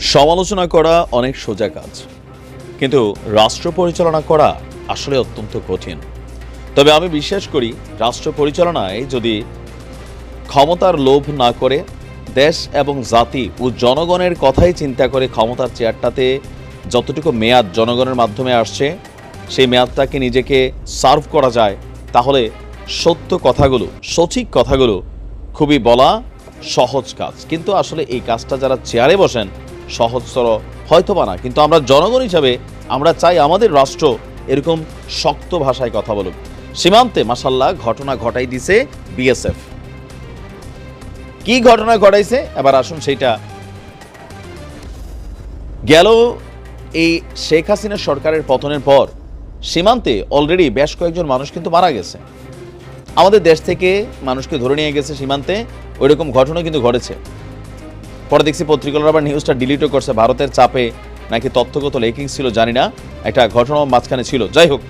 সমালোচনা করা অনেক সোজা কাজ। কিন্তু রাষ্ট্র পরিচালনা করা আসলে অত্যন্ত কঠিন। তবে আমি বিশ্বাস করি, রাষ্ট্র পরিচালনায় যদি ক্ষমতার লোভ না করে, দেশ এবং জাতি ও জনগণের কথাই চিন্তা করে ক্ষমতার চেয়ারটাতে যতটুকু মেয়াদ জনগণের মাধ্যমে আসছে, সেই মেয়াদটাকে নিজেকে সার্ভ করা যায়, তাহলে সত্য কথাগুলো, সঠিক কথাগুলো খুবই বলা সহজ কাজ। কিন্তু আসলে এই কাজটা যারা চেয়ারে বসেন সহজতর হয়তো বা না, কিন্তু আমরা জনগণ হিসাবে আমরা চাই আমাদের রাষ্ট্র এরকম শক্ত ভাষায় কথা বলুক। সীমান্তে মাসাল্লাহ ঘটনা ঘটাই দিছে বিএসএফ। কি ঘটনা ঘটাইছে? এবার আসুন সেইটা। গেল এই শেখ হাসিনা সরকারের পতনের পর সীমান্তে অলরেডি বেশ কয়েকজন মানুষ কিন্তু মারা গেছে। আমাদের দেশ থেকে মানুষকে ধরে নিয়ে গেছে সীমান্তে, ওইরকম ঘটনা কিন্তু ঘটেছে। পরে দেখছি পত্রিকার আবার নিউজটা ডিলিটও করছে। ভারতের চাপে নাকি তথ্যগত লেকিং ছিল, জানি না। একটা ঘটনা মাঝখানে ছিল। যাই হোক,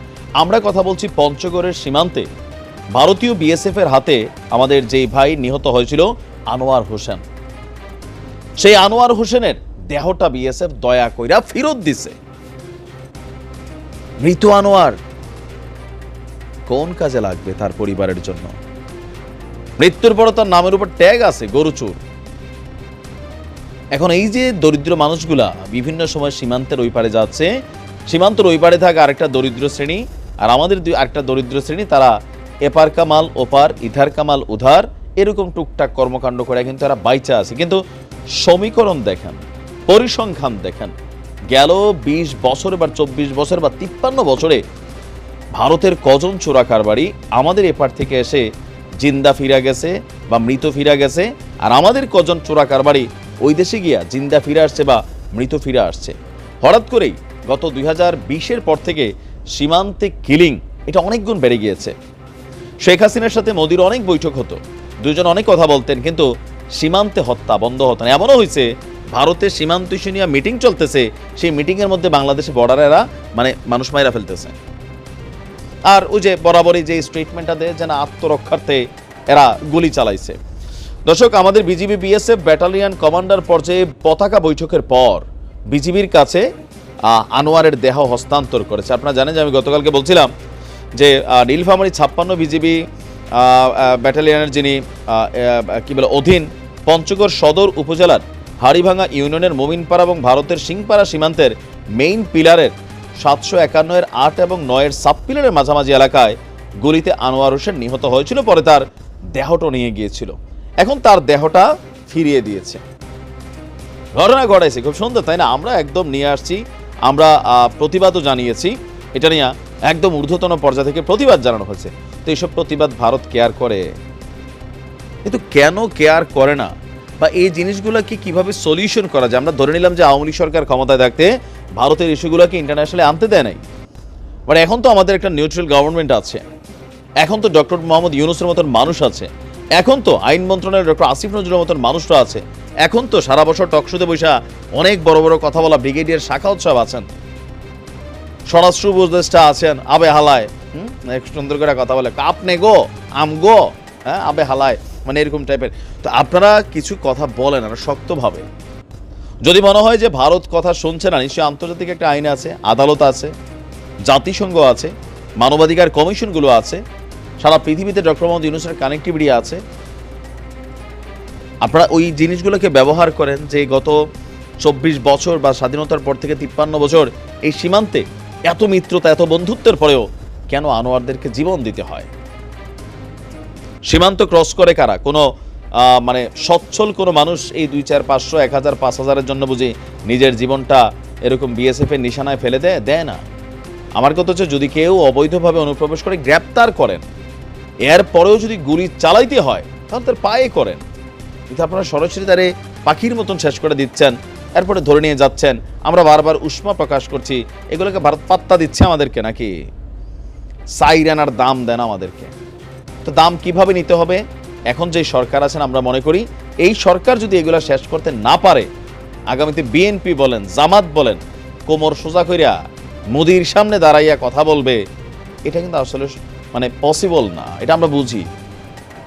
আমরা কথা বলছি পঞ্চগড়ের সীমান্তে। ভারতীয় বিএসএফ এর হাতে আমাদের যেই ভাই নিহত হয়েছিল, আনোয়ার হোসেন। সেই আনোয়ার হোসেনের দেহটা বিএসএফ দয়া কইরা ফেরত দিছে। মৃত আনোয়ার কোন কাজে লাগবে তার পরিবারের জন্য? মৃত্যুর পর তার নামের উপর ট্যাগ আছে, গরুচুর। এখন এই যে দরিদ্র মানুষগুলা বিভিন্ন সময় সীমান্তের ওই পারে যাচ্ছে, সীমান্তের ওই পারে থাকা আরেকটা দরিদ্র শ্রেণি আর আমাদের দুই আরেকটা দরিদ্র শ্রেণি, তারা এপার কামাল, ওপার ইধার কামাল, উধার, এরকম টুকটাক কর্মকাণ্ড করে কিন্তু তারা বাইচা আছে। কিন্তু সমীকরণ দেখেন, পরিসংখ্যান দেখেন, গেল বিশ বছর বা চব্বিশ বছর বা তিপ্পান্ন বছরে ভারতের কজন চোরা কারবারি আমাদের এপার থেকে এসে জিন্দা ফিরা গেছে বা মৃত ফিরা গেছে, আর আমাদের কজন চোরা কারবারি ওই দেশে গিয়া জিন্দা ফিরে আসছে বা মৃত ফিরে আসছে। হঠাৎ করেই গত দুই হাজার বিশের পর থেকে সীমান্তে কিলিং, এটা অনেক গুণ বেড়ে গিয়েছে। শেখ হাসিনার সাথে মোদির অনেক বৈঠক হতো। দুজন অনেক কথা বলতেন, কিন্তু সীমান্তে হত্যা বন্ধ হতো না। এমনও হয়েছে, ভারতের সীমান্ত ইস্যু নিয়ে মিটিং চলতেছে, সেই মিটিংয়ের মধ্যে বাংলাদেশে বর্ডারেরা মানে মানুষ মাইরা ফেলতেছে। আর ওই যে বরাবরই যে স্টেটমেন্টটা দেয় যেন আত্মরক্ষার্থে এরা গুলি চালাইছে। দর্শক, আমাদের বিজিবি বিএসএফ ব্যাটালিয়ান কমান্ডার পর্যায়ে পতাকা বৈঠকের পর বিজিবির কাছে আনোয়ারের দেহ হস্তান্তর করেছে। আপনারা জানেন যে আমি গতকালকে বলছিলাম যে নীলফামারী ছাপ্পান্ন বিজিবি ব্যাটালিয়ানের যিনি কি বলে, অধীন পঞ্চগড় সদর উপজেলার হাড়িভাঙা ইউনিয়নের মোমিনপাড়া এবং ভারতের সিংপাড়া সীমান্তের মেইন পিলারের সাতশো একান্ন এর আট এবং নয়ের সাব পিলারের মাঝামাঝি এলাকায় গুলিতে আনোয়ার হোসেন নিহত হয়েছিল, পরে তার দেহটা নিয়ে গিয়েছিল। এখন তার দেহটা ফিরিয়ে দিয়েছে। ঘটনা ঘটাইছে, খুব সুন্দর, তাই না? আমরা একদম নিয়ে আসছি, আমরা প্রতিবাদও জানিয়েছি। এটা নিয়ে একদম ঊর্ধ্বতন পর্যায় থেকে প্রতিবাদ জানানো হয়েছে। তো এইসব প্রতিবাদ ভারত কেয়ার করে। কিন্তু কেন কেয়ার করে না? বা এই জিনিসগুলোকে কীভাবে সলিউশন করা যায়? আমরা ধরে নিলাম যে আওয়ামী লীগ সরকার ক্ষমতায় থাকতে ভারতের ইস্যুগুলোকে ইন্টারন্যাশনালে আনতে দেয় নাই। বাট এখন তো আমাদের একটা নিউট্রাল গভর্নমেন্ট আছে। এখন তো ডক্টর মোহাম্মদ ইউনুসের মতন মানুষ আছে। এখন তো আইন মন্ত্রণালয়ের ডক্টর আসিফ নজরুলের মতন মানুষরা আছে। এখন তো সারা বছর টকশোতে বৈশা অনেক বড় বড় কথা বলা ব্রিগেডিয়ার শাখা উৎসব আছেন। স্বরাষ্ট্র উপদেষ্টা আছেন আবে হালায় হুম? সুন্দর করে কথা বলে। কাপ নে গো, আম গো হ্যাঁ আবে হালায় মানে এরকম টাইপের। তো আপনারা কিছু কথা বলেন আর শক্তভাবে। যদি মনে হয় যে ভারত কথা শুনছে না, নিশ্চয়ই আন্তর্জাতিক একটা আইন আছে, আদালত আছে, জাতিসংঘ আছে, মানবাধিকার কমিশনগুলো আছে সারা পৃথিবীতে ডক্টর মোহাম্মদ ইউনুসের কানেক্টিভিটি আছে। আপনারা ওই জিনিসগুলোকে ব্যবহার করেন যে গত চব্বিশ বছর বা স্বাধীনতার পর থেকে তিপ্পান্ন বছর এই সীমান্তে এত মিত্রতা, এত বন্ধুত্বের পরেও কেন আনোয়ারদেরকে জীবন দিতে হয়? সীমান্ত ক্রস করে কারা? কোনো মানে সচ্ছল কোনো মানুষ এই দুই, চার, পাঁচশো, এক হাজার, পাঁচ হাজারের জন্য বুঝি নিজের জীবনটা এরকম বিএসএফ এর নিশানায় ফেলে দেয়? দেয় না। আমার কথা হচ্ছে যদি কেউ অবৈধভাবে অনুপ্রবেশ করে গ্রেপ্তার করেন এর পরেও যদি গুলি চালাইতে হয়, তাহলে তার পায়ে করেন। কিন্তু আপনারা সরাসরি তারে পাখির মতন শেষ করে দিচ্ছেন। এরপরে ধরে নিয়ে যাচ্ছেন। আমরা বারবার উষ্মা প্রকাশ করছি। এগুলোকে ভারত পাত্তা দিচ্ছে আমাদেরকে নাকি? সাইরেন আর দাম দেন আমাদেরকে। তো দাম কীভাবে নিতে হবে? এখন যে সরকার আছেন, আমরা মনে করি, এই সরকার যদি এগুলো শেষ করতে না পারে, আগামীতে বিএনপি বলেন, জামাত বলেন, কোমর সোজা কইরা মোদির সামনে দাঁড়াইয়া কথা বলবে, এটা কিন্তু আসলে মানে পসিবল না, এটা আমরা বুঝি।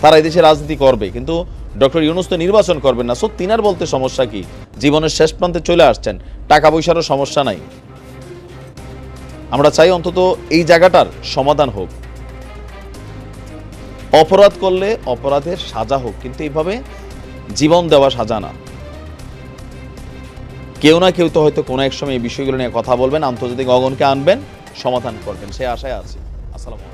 তারা এদেশে রাজনীতি করবে, কিন্তু ডক্টর ইউনুস তো নির্বাচন করবেন না। সো তিনার বলতে সমস্যা কি? জীবনের শেষ প্রান্তে চলে আসছেন, টাকা পয়সারও সমস্যা নাই। আমরা চাই অন্তত এই জায়গাটার সমাধান হোক। অপরাধ করলে অপরাধের সাজা হোক, কিন্তু এইভাবে জীবন দেওয়া সাজা না। কেউ না কেউ তো হয়তো কোনো এক সময় এই বিষয়গুলো নিয়ে কথা বলবেন, আন্তর্জাতিক অগণকে আনবেন, সমাধান করবেন সেই আশায় আছি। আসসালামু